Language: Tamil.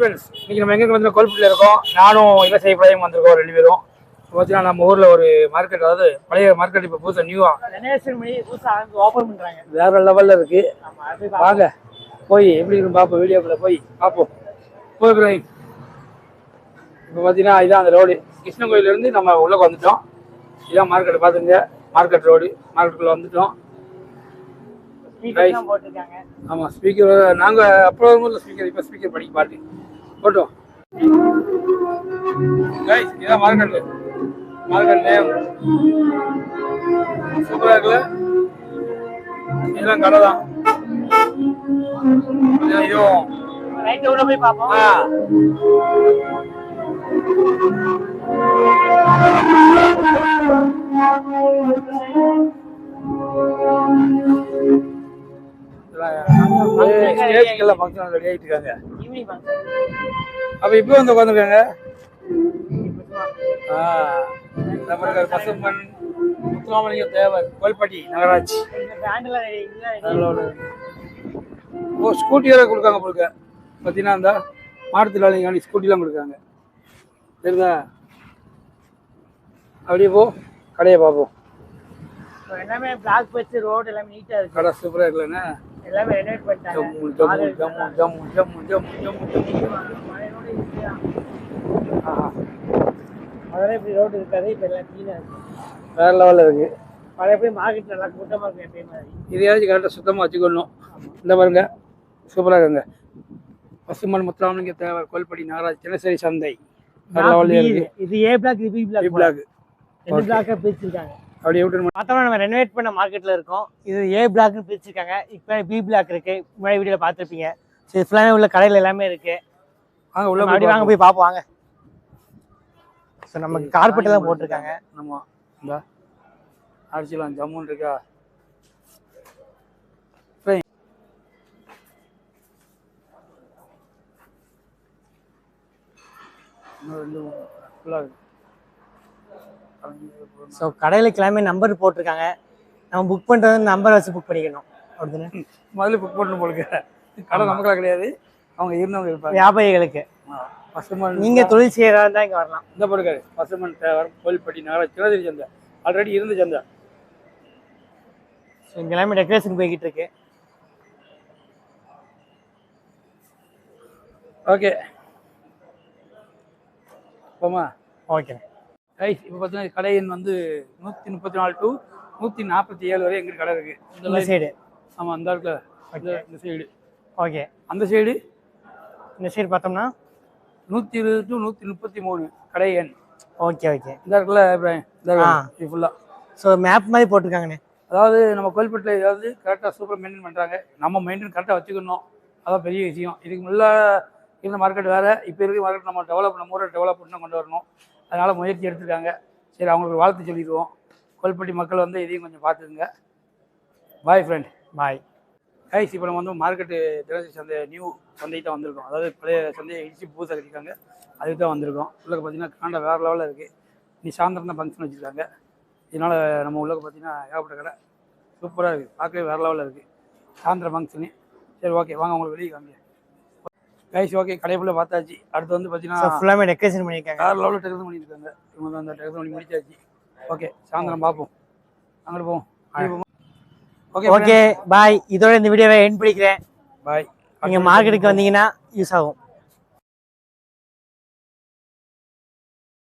ஃப்ரெண்ட்ஸ் இன்னைக்கு நம்ம எங்க வந்து கோல்பட்டில் இருக்கோம்? நானும் இலசை பழையம் வந்திருக்கோம் ரெண்டு பேரும். பார்த்தீங்கன்னா நம்ம ஊர்ல ஒரு மார்க்கெட் அதாவது பழைய மார்க்கெட் இப்போ புதுசாக நியூவா ரெனோவேஷன் பண்ணி புதுசா ஓபன் பண்றாங்க. வேற லெவல்ல இருக்கு. ஆமா அது வாங்க போய் எப்படி இருக்குன்னு பார்ப்போம் வீடியோக்குள்ள போய் பார்ப்போம் போய் இப்ராஹிம். இப்போ பார்த்தீங்கன்னா இதான் அந்த ரோடு கிருஷ்ணன் கோயில்ல இருந்து நம்ம உள்ள வந்துட்டோம். இதான் மார்க்கெட் பார்த்துங்க மார்க்கெட் ரோடு மார்க்கெட்டுக்குள்ள வந்துட்டோம். ஆமாம் ஸ்பீக்கர் நாங்கள் அப்போ வரும்போது ஸ்பீக்கர் இப்போ ஸ்பீக்கர் படிக்க பாட்டு. போட்டோம் கைஸ் இதான் மார்க்கெட் மார்க்கெட் நேம். சூப்பராக இருக்குல்ல? இதெல்லாம் கடை தான் ரைட் உள்ள போய் பாப்போம் ஆ. ஸ்டேஜ்க்கெல்லாம் ஃபங்க்ஷன் ரெடி ஆகிட்டு இருக்காங்க. அப்போ இப்போ வந்து உட்காந்துருக்காங்க பசுமன் முத்துராமலிங்க தேவர் கோல்பட்டி நகராட்சி. ஓ ஸ்கூட்டி வேறு கொடுக்காங்க போலுக்க பார்த்தீங்கன்னா இந்த மாற்றுத்திறனாளிக்காண்டி ஸ்கூட்டிலாம் கொடுக்காங்க சரிதா அப்படியே போ கடையை பார்ப்போம். எல்லாமே பிளாக் வச்சு ரோடு எல்லாமே நீட்டா இருக்கு. கடை சூப்பராக இருக்குல்லண்ணே. எல்லாமே ரெனோவேட் பண்ணிட்டாங்க. ஜம்மு ஜம்மு ஜம்மு ஜம்மு ஜம்மு ஜம்மு ஜம்மு அதெல்லாம் இப்படி ரோடு இருக்காது இப்போ எல்லாம் க்ளீனாக இருக்கு. வேற லெவல்ல இருக்கு. பழைய போய் மார்க்கெட் நல்லா கூட்டமாக இருக்கு எப்பயும் மாதிரி. இதையாச்சும் கரெக்டாக சுத்தமாக வச்சுக்கணும். இந்த பாருங்க சூப்பரா இருக்குங்க. பசுமன் முத்துராமலிங்க தேவர் கோல்படி நாராஜ் தினசரி சந்தை. இது ஏ பிளாக் இது பி பிளாக் பிளாக் ரெண்டு பிளாக்காக பிரிச்சிருக்காங்க. அப்படியே விட்டு பார்த்தோம்னா நம்ம ரெனோவேட் பண்ண மார்க்கெட்டில் இருக்கோம். இது ஏ பிளாக்னு பிரிச்சிருக்காங்க. இப்போ பி பிளாக் இருக்கு. முன்னாடி வீடியோவில் பார்த்துருப்பீங்க. சரி ஃபுல்லாமே உள்ள கடையில் எல்லாமே இருக்கு. வாங்க உள்ள நம்ம அப்படி வாங்க போய் பார்ப்போம் வாங்க. ஸோ நமக்கு கார்பெட் தான் போட்டிருக்காங்க. ஆமாம் இந்த. அடிச்சிடலாம் ஜம்முன்னு இருக்கா. இன்னும் ரெண்டு ஃபுல்லாக இருக்கு. ஸோ கடையில் எல்லாமே நம்பர் போட்டிருக்காங்க. நம்ம புக் பண்ணுறது நம்பர் வச்சு புக் பண்ணிக்கணும். அப்படிதானே? முதல்ல புக் பண்ணணும் போலுக்கு கடை நமக்கெல்லாம் கிடையாது. அவங்க இருந்தவங்க இருப்பாங்க. வியாபாரிகளுக்கு. ஆ, பசுமன் நீங்கள் தொழில் செய்கிறதா இருந்தால் இங்கே வரலாம். இந்த போட்டுக்காரு பசுமன் தேவர் கோல்பட்டி நகராட்சி தினசரி சந்தை. ஆல்ரெடி இருந்த சந்தை. ஸோ இங்கே எல்லாமே டெக்கரேஷன் போய்கிட்டு இருக்கு. ஓகே போமா ஓகே ரைட் இப்போ பார்த்தீங்கன்னா கடை எண் வந்து நூற்றி முப்பத்தி நாலு டு நூற்றி நாற்பத்தி ஏழு வரை எங்களுக்கு கடை இருக்குது இந்த சைடு ஆமாம் அந்த இடத்துல இந்த சைடு ஓகே அந்த சைடு இந்த சைடு பார்த்தோம்னா? நூற்றி இருபது டு நூற்றி முப்பத்தி மூணு கடை எண். ஓகே ஓகே இந்த இடத்துல. இது ஃபுல்லாக ஸோ மேப் மாதிரி போட்டிருக்காங்கண்ணே. அதாவது நம்ம கோல்பேட்டில் ஏதாவது கரெக்டாக சூப்பர் மெயின்டைன் பண்ணுறாங்க நம்ம மெயின்டைன் கரெக்டாக வச்சுக்கணும். அதான் பெரிய விஷயம். இதுக்கு முள்ள இருந்த மார்க்கெட் வேறு இப்போ இருக்கிற மார்க்கெட் நம்ம டெவலப் நம்ம ஊரை டெவலப் பண்ணி கொண்டு வரணும். அதனால் முயற்சி எடுத்திருக்காங்க. சரி அவங்களுக்கு வாழ்த்து சொல்லிடுவோம் கோல்பட்டி மக்கள் வந்து இதையும் கொஞ்சம் பார்த்துக்குங்க. பாய் ஃப்ரெண்ட் பாய் கைஸ் இப்போ நம்ம வந்து மார்க்கெட்டு தினசரி சந்தை நியூ சந்தை தான் வந்திருக்கோம். அதாவது பழைய சந்தையை இடிச்சு புதுசாக கட்டிருக்காங்க அதுக்கு தான் வந்திருக்கோம். உள்ளே பார்த்தீங்கன்னா காண்டை வேறு லெவலில் இருக்குது நீ சாயந்தரம் தான் ஃபங்க்ஷன் வச்சுருக்காங்க. இதனால் நம்ம உள்ளே பார்த்தீங்கன்னா ஏகப்பட்ட கடை. சூப்பராக இருக்குது பார்க்கவே வேறு லெவலில் இருக்குது சாயந்தரம் ஃபங்க்ஷனு சரி ஓகே வாங்க உங்களுக்கு வெளியே காமிங்க கைஸ் ஓகே கடைக்குள்ளே பார்த்தாச்சு. அடுத்து வந்து பார்த்தீங்கன்னா ஃபுல்லாமே டெக்கரேஷன் பண்ணியிருக்காங்க வேறு லெவலில் டெக்கரேஷன் பண்ணியிருக்காங்க இவங்க அந்த டெக்கரேஷன் பண்ணி முடிச்சாச்சு. ஓகே சாயந்தரம் பார்ப்போம். அங்கிட்டு போவோம். ஓகே ஓகே பாய் இதோட இந்த வீடியோவை என் பிடிக்கிறேன் பாய் நீங்கள் மார்க்கெட்டுக்கு வந்தீங்கன்னா யூஸ் ஆகும்.